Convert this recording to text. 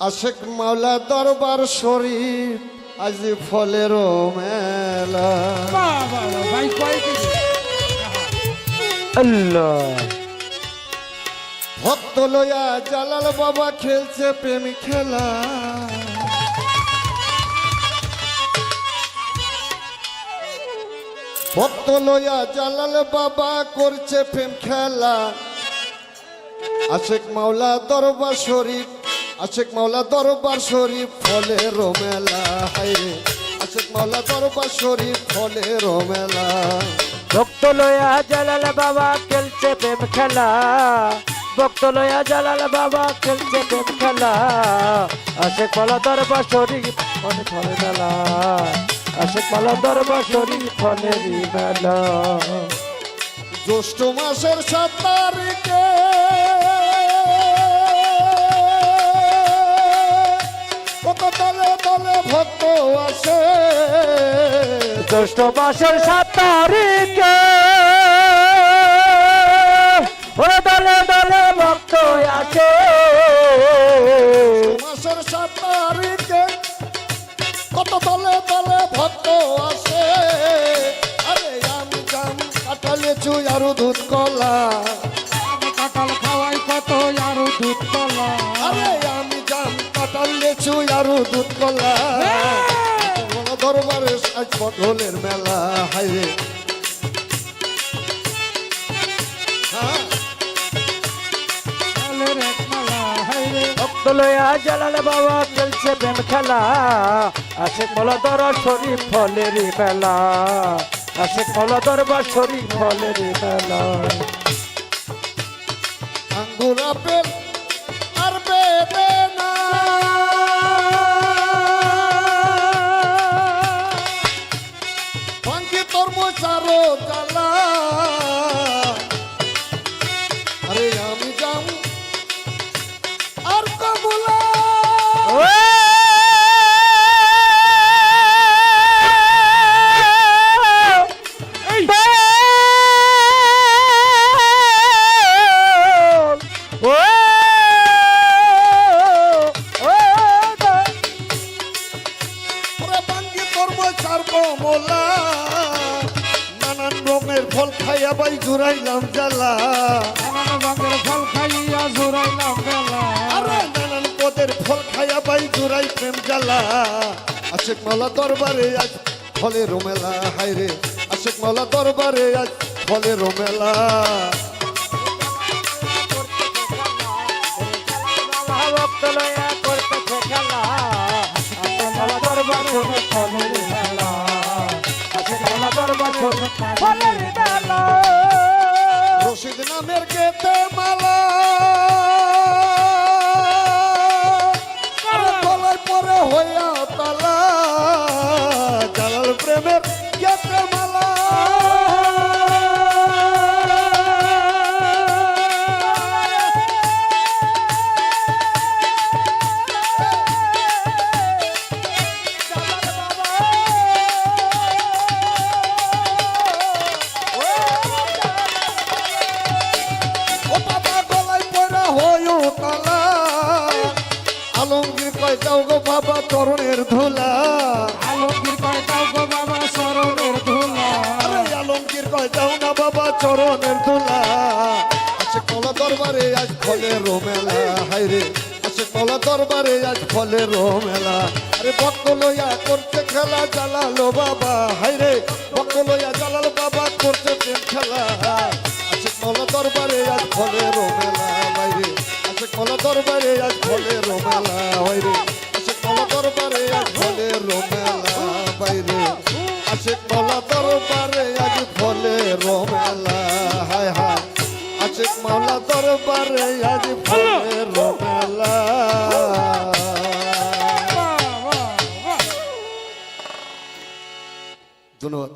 আশেক মাওলা দরবার শরীফ আজ ফলের মেলা। বাহ, বাহ, বাহ, ভাই কয় কেজি? আল্লাহ। ভক্ত লয়া জালাল বাবা খেলছে প্রেম খেলা। ভক্ত লয়া জালাল বাবা করছে প্রেম খেলা। আশেক মাওলা দরবার শরীফ আশেক মাওলা দরবার শরীফ ফলে রোমেলা হাইরে আশেক মাওলা দরবার শরীফ ফলে রোমেলা। ভক্ত লয়া জালাল বাবা খেলছে প্রেম খেলা। ভক্ত লয়া জালাল বাবা খেলছে প্রেম খেলা। আশেক মালা দরবার শরীফ ফলে ফলে মেলা আশেক মালা দরবার শরীফ ফলে মেলা জ্যৈষ্ঠ মাসের সাত তারিখে জ্যৈষ্ঠ মাসের সাত তারিখে ও দলে দলে ভক্ত আছে মাসের সাত তারিখে কত দলে দলে ভক্ত আসে। আরে আমি জাম কাটালে চুই আরও দুধ কলা। আমি কাঁঠাল খাওয়াই কত আর দুধ কলা। আরে আমি জাম কাটালে চুই আরও দুধ কলা। দরবারে আজ পটলের মেলা হাইরে হ্যাঁ? কালের এক মালা হাইরে ভক্ত লয়া জালাল বাবা খেলছে প্রেম খেলা মলা দরবার শরীফ ফলেরই মেলা আসে মলা দরবার শরীফ ফলেরই মেলা। আঙ্গুর আপেল তরমুজ কমলা নানান রঙের ফল খাইয়া বাই জুড়াইলাম জ্বালা। নানান রঙের ফল খাইয়া জোরাইলাম বেলা আরে নানান পদের ফল খাইয়া বাই জুড়াই প্রেম জ্বালা। আশেক মালা দরবারে আজ ফলে রোমেলা হাইরে আশেক মালা দরবারে আজ ফলে রোমেলা কয় যাও গো বাবা চরণের ধুলা। আলমগীর কয় দাও গো বাবা শরণের ধুলা। আরে আলমগীর কয় যাও না বাবা চরণের ধুলা। আছে কলা দরবারে আজ ফলে রোমেলা। হাইরে আছে কলা দরবারে আজ ফলে রোমেলা। আরে ভক্ত লইয়া করছে খেলা জালালো বাবা। হাইরে ভক্ত লইয়া জালাল বাবা করছে প্রেম খেলা। আছে কলা দরবারে আজ ফলে রোমেলা। বাইরে আছে কলা দরবারে আজ ফলে রোমেলা। হাইরে আছে কলা দরবারে আজ ফলে রোমেলা হায় হায়। আছে মালা দরবারে আজ ফলে রোমেলা। ধন্যবাদ।